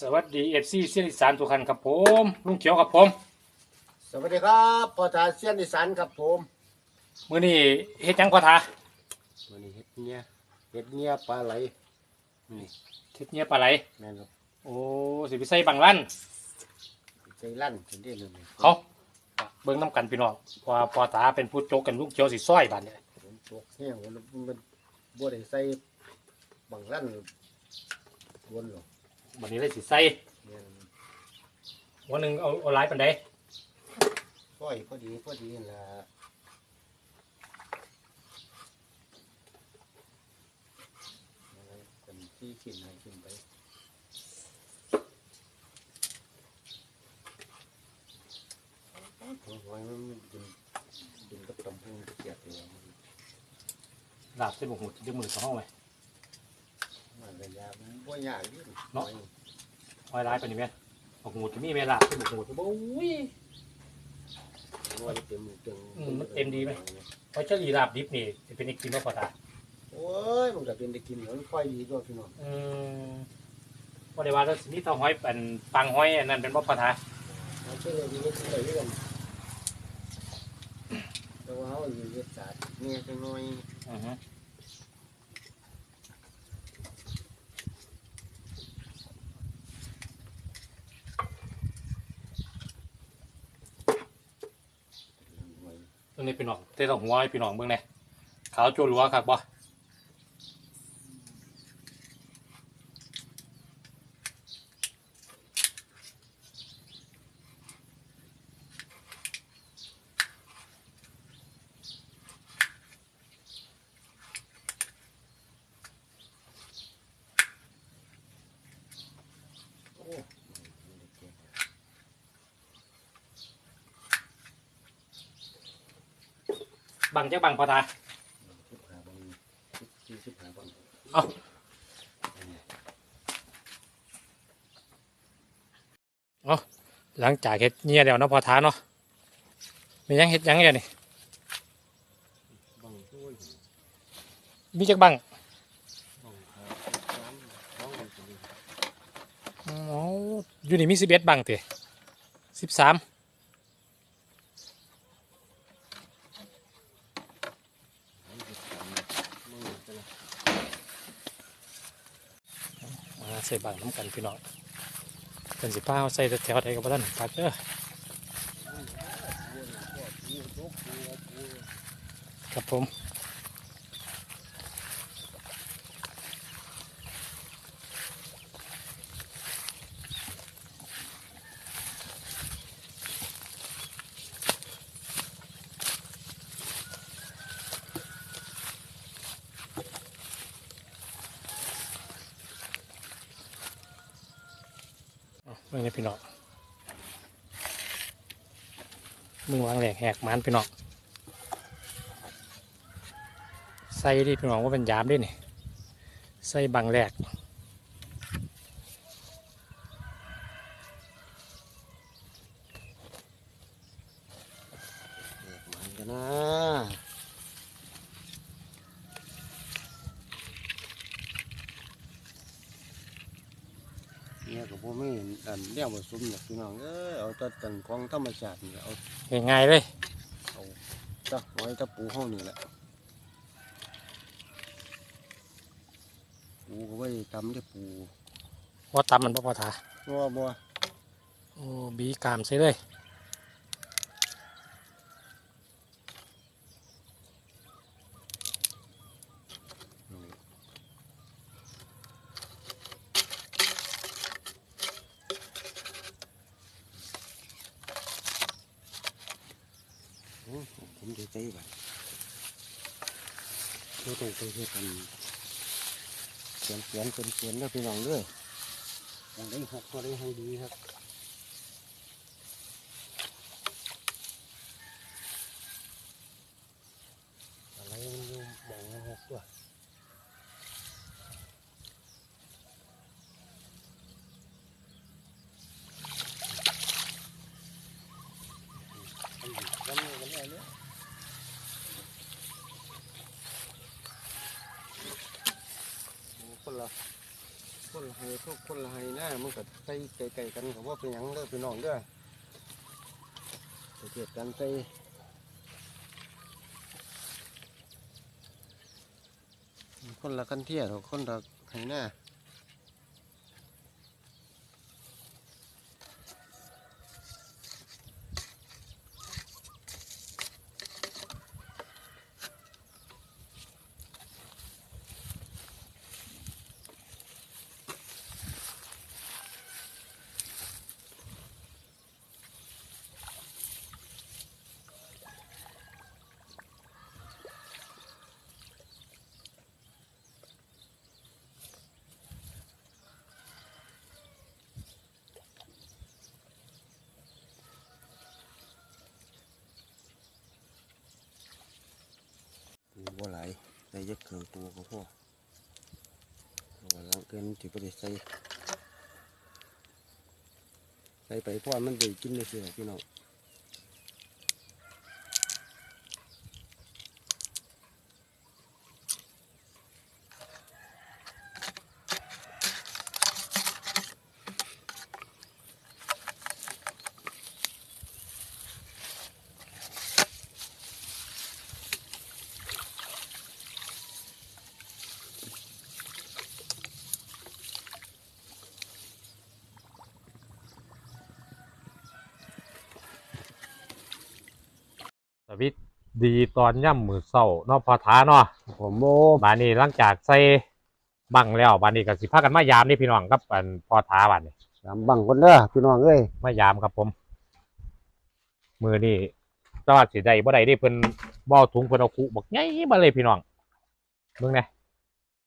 สวัสดีเอฟซีเสียนอีสานทุกท่านครับผมลุงเขียวครับผมสวัสดีครับพอทาเซียนอีสานครับผมมื้อนี้เฮ็ดหยังพอทาวันนี้เห็ดเนี้ยเห็ดเนี้ยปลาไหลนี่เฮ็ดเนี้ยปลาไหลแม่นครับโอ้สิไปใส่บังลั่นใจลั่นถึงได้เลยนี่เขาเบิ่งน้ำกันพี่น้องว่าพอตาเป็นผู้โจกกันลุงเขียวสิซอยบาดเนี่ยฝนตกแห้งมันมันบัวได้ใส่บังลั่นวนหรอก บัดนี้เลยสิใส่แม่นหัวหนึงเอาเอาหลายปานใดก้อยพอดีพอดีนั่นล่ะอะไรเป็นที่ขินให้ขึ้นไปหัวหอยมันกินกินกับตำพุงตะเกียบอยู่ลาบใส่หมกหมุดจังมือสองห้องไหมมันก็ยากมัน บ่ยากนี่เนาะเอาหลายปานนี้แม่นหมกหมุดจะมีแม่ลาบใส่หมกหมุดบ่อุ้ยว่าเต็มเต็มอืมมันเต็มดีไหมเพราะเจ้าลีลาบดิบนี่สิเป็นอีกกินบ่พอตาโอ้ยมันก็เป็นได้กินแล้วมันค่อยดีตัวพี่น้องอืมบ่ได้ว่าแล้วสิมีเต้าห้อยเป็นปังห้อยอันนั้นเป็นบ่พอทาเอาเชื่อเลยดีก็กินได้ด้วยกันแต่ว่าเขาอยู่เฮ็ดศาสตร์เนี่ยจังน้อยอือฮึ หน่อย ตัวนี้พี่น้องเต้ต้องหัวให้พี่น้องเบิ่งแหน่ขาวจั่วหลัวครับบ่ บังจักบังพอทาสิบห้าบังสี่สิบห้าบังเอาเอาหลังจากเฮ็ดเงียแล้วเนาะพอทาเนาะมียังเฮ็ดยังอยู่นี่บังโอ้ยมีจักบังบังขาสามสองบังตัวนี้อ๋ออยู่นี่มี11บังเติ13บังสิบสามบังตัวละ มาใส่บางน้ำกันพี่น้องเป็นสิผ้าเอาใส่แถวๆใดกับ่ทันพักเด้อครับผม เอาเมื่อนี้พี่น้องมึงวางแหลกแหกมันพี่น้องใส่ดิพี่น้องว่าเป็นยามด้วยนี่ใส่บังแหลก มันกันนะ เนี่ยกับพวกไม่อันเลี้ยงผสมเนี่ยพี่น้องเออเอาแต่ตันของธรรมชาตินี่เอาง่ายๆเลยตะหอยตะปูห้องนี่แหละปูก็ไว้ตำได้ปูว่าตำมันบ่พอทาบัวบัวโอ้บีกามใส่เลย อืมผมจะใจไป เราต้องไปเฮ็ดกันเขียนเขียนเป็นเขียนแล้วพี่น้องเลยอย่างได้หกก็ได้ให้ดีครับอะไรมันอยู่บ่องหกตัว วันนี้วันนี้เนี่ยโอ้คน ละคนละไห้ทุกคนละไห้หน้ามันก็ใส่ไก่ๆกันกับว่าเป็นหยังเด้อพี่น้องเด้อไปเกิดกันใส่คนละกันเที่ยหรอกคนละไห้หน้า ปู บ่หลายใส่ยักเครื่องตัวก็พอเอาไว้หลังเกินถือไปใส่ใส่ไปพ่อมันได้กินได้เสียพี่น้อง สวิต ดีตอนย่ำมือเศร้าเนาะพอท้าเนาะผมโมบานนี้หลังจากใส่บังแล้วบานนี้ก็สิพากันมายามนี่พี่น้องครับอันพอท้าบานนี้สามบังคนเด้อพี่น้องเอ้ยมายามครับผม มือนี่สวัสดิ์สิได้บ่ได้นี่เพิ่นบ่เอาถุงเพิ่นเอาคุบักใหญ่มาเลยพี่น้องเบิ่งแหน่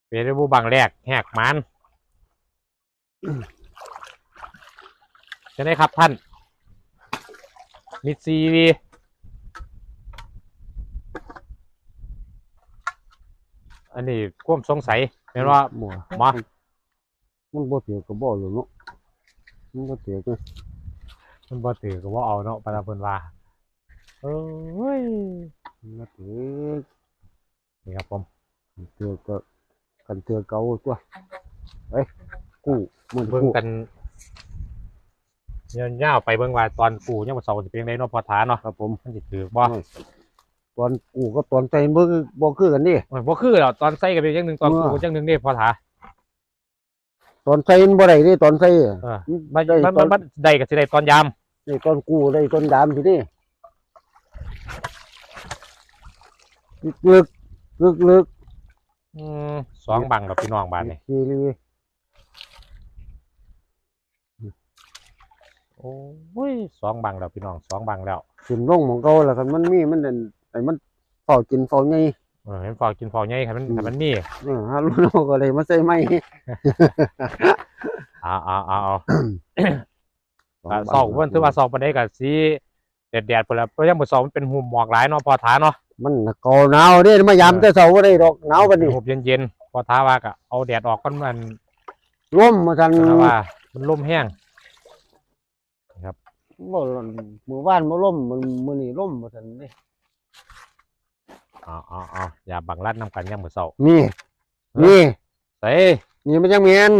เป็นรูปบังแรกแหกมันจะได้ครับท่านมิดซีวี อันนี้ความสงสัยเห็นว่าหมัวมามันบ่เถียกับบ่หรอกเนาะมันบ่เถียกันมันบ่ถือก็บ่เอาเนาะปานนั้นเพิ่นว่าเอ้ยมันบ่เถียนี่ครับผมเถียก็กันเถียเก่าตัวเอ้ยกู้มันเบิ่งกู้กันยาวๆไปเบิ่งว่าตอนปู่ยังบ่เซาสิเป็นจังไดเนาะพอถาเนาะครับผมมันสิถือบ่ ตอนกู้กับตอนใจบ่คือบ่คือกันนี่ โอ้ยบ่คือแล้วตอนใส่ก็เป็นจังหนึงตอนเมื่อปู่จังหนึงเด้พอถาตอนใจมันบ่ได้นี่ตอนใจเออมันได้มันตอมันนมันได้ก็สิได้ตอนยามนี่ตอนกู้ได้ตอนยามทีนี่ลึกลึกลึกอืมสองบังกับพี่น้องบ้านนี่ทีรีโอ้ยสองบังแล้วพี่น้องสองบังแล้ว ขึ้นลงของเก่าแล้วกันมันมีมันนั่น ไอ้มันเฝ้ากินเฝ้าใหญ่เออเห็นฟอกินฟอใหญ่ครับมันอืมคันมันมีเออฮารุโนก็เลยมาใส่ไม้เอาเอาเอาเอาก็สองวันถือว่าสองปานใดก็สิแดดๆพุ่นแล้วเพราะยังบ่สองมันเป็นหุมหมอกหลายเนาะพอถาเนาะมันน่ะเก่าหนาวเด้มายามแต่เช้าบ่ได้ดอกหนาวปานนี้หุบเย็นๆพอท้าว่าก็เอาแดดออกก่อนมันร่มมาทันนะว่า มันลมแห้งบ่มื้อวานบ่ล่มมันมื้อนี้ล่มมาทันเด้ อ๋ออ๋ออ๋ออย่าบังรัดน้ำกันยังมือเศร้านี่ นี่ใส่นี่มันยังแม่น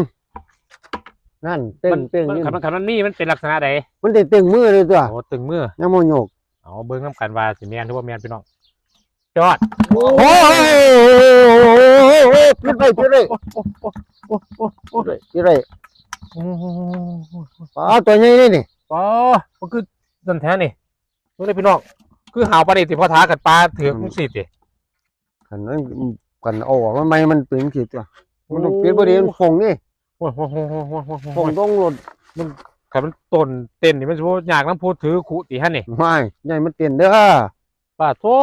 นั่นเต้มันงเต้งมันนี่คันมันคันมันมีมันเป็นลักษณะใดมันได้เต้งมือเลยตัวโอ้ตึงมือยังบ่โยกเอาเบิ้งน้ำกันว่าสิแมนหรือว่าแมนพี่น้องจอดโอ้ยปิดไปปิดเลยปิดเลยปิดเลยปลาตัวใหญ่นี่นี่อ๋อมันคือสันแท้นี่มึงได้พี่น้อง คือหาวปลาดิติพอท้ากันปลาถือกมึงสิติคันนั้นกันเอาออกมาใหม่มันเป็นสิตัวมันต้องปิดบ่ได้มันฟงนี่โอ้โหโอ้โหโอ้โหโอ้โหฟงต้องรถขันมันต้นเต้นนี่มันสิบ่อยากน้ำพูดถือขุติฮะนี่ไม่ใหญ่มันเต้นเด้อป้าโธ่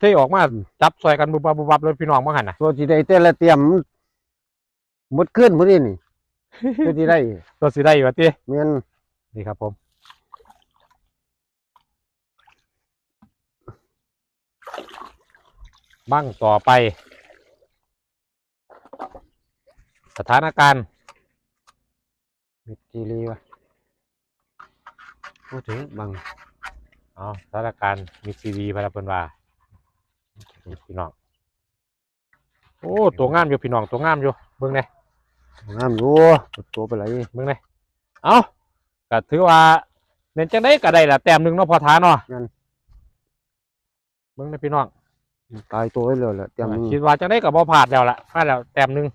เทออกมาจับซอยกันบุบบับบุบบับเลยพี่น้องมาหันน่ะตัวที่ได้เต้นละเตรียมมันหมดขึ้นพุ่นนี่นี่ตัวที่ได้ตัวสิได้อยู่ว่าติแม่นนี่ครับผม บั้งต่อไป สถานการณ์มิดจีรีวะพูดถึงบางอ๋อสถานการณ์มีซีดีพาราเพิ่นว่านี่พี่น้องโอ้ตัวงามอยู่พี่น้องตัวงามอยู่เบิ่งแหน่น้ำอยู่ตัวไปไหลมึงเลยเอาก็ถือว่าเน้นจังได้ก็ได้ละแต้มหนึ่งเนาะพอท้าเนาะมึงเลยพี่น้อง ตายตัวไว้เลยแหละเตรียมมือคิดว่าจังได้กับบ่พลาดแล้วล่ะพลาดแล้วแต้มหนึ่ง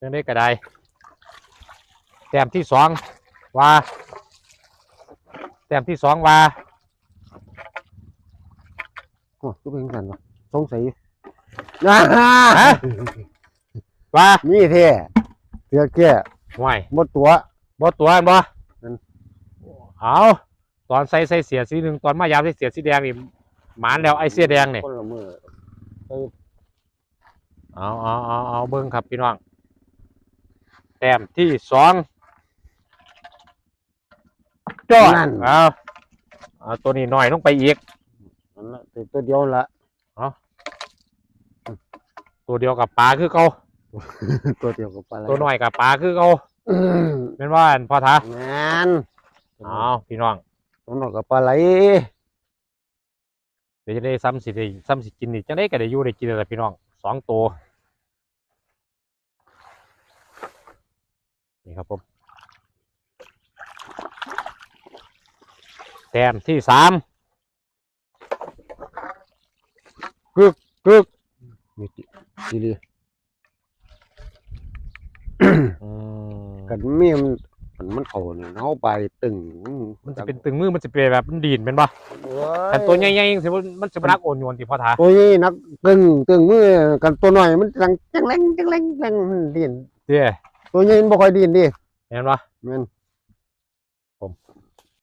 จังได้ก็ได้แต้มที่สองว่าแต้มที่สองว่าโอ้ก็เป็นกันวะสงสัยนะว่านี่เท่เสือแก่ห่วยหมดตัว บ่ตัวอันบ่นั่นเอาตอนใส่ใส่เสียสีหนึ่งตอนมายามใส่เสียสีแดงนี่ หมานแล้วไอ้เสียแดงนี่คนละมือเอาเอาเอาเอาเบิ้งครับพี่น้องแต้มที่สองจอดนั่น เอาเอาตัวนี้หน่อยลงไปอีก นั่นละแต่ตัวเดียวละตัวเดียวกับปลาคือเขาตัวเดียวกับปลาไหลตัวหน่อยกับปลาคือเขาอืมเป็นว่าอันพอท้าแมนเอาพี่น้องตัวน้อยกับปลาไหล เดี๋ยวจะได้ซ้ำสิได้ซ้ำสิกินนี่จะได้ก็ได้อยู่ได้กินอะไรพี่น้องสองตัวนี่ครับผมแต้มที่สามกึกกึกมีติดีเลยอืมกันมีมัน มันมันเขาเนี่ยเอาไปตึงมันจะเป็นตึงมือมันจะเป็นแบบมันดีนเป็นปะแต่ตัวใหญ่ๆสิมันมันจะเป็นนักโอนโยนที่พ่อท้าตัวนี้นักตึงตึงมือกันตัวน้อยมันจังจังแรงจังแรงจังแรงมันดินเจ้ตัวใหญ่มันบ่ค่อยดินดิเห็นปะแม่น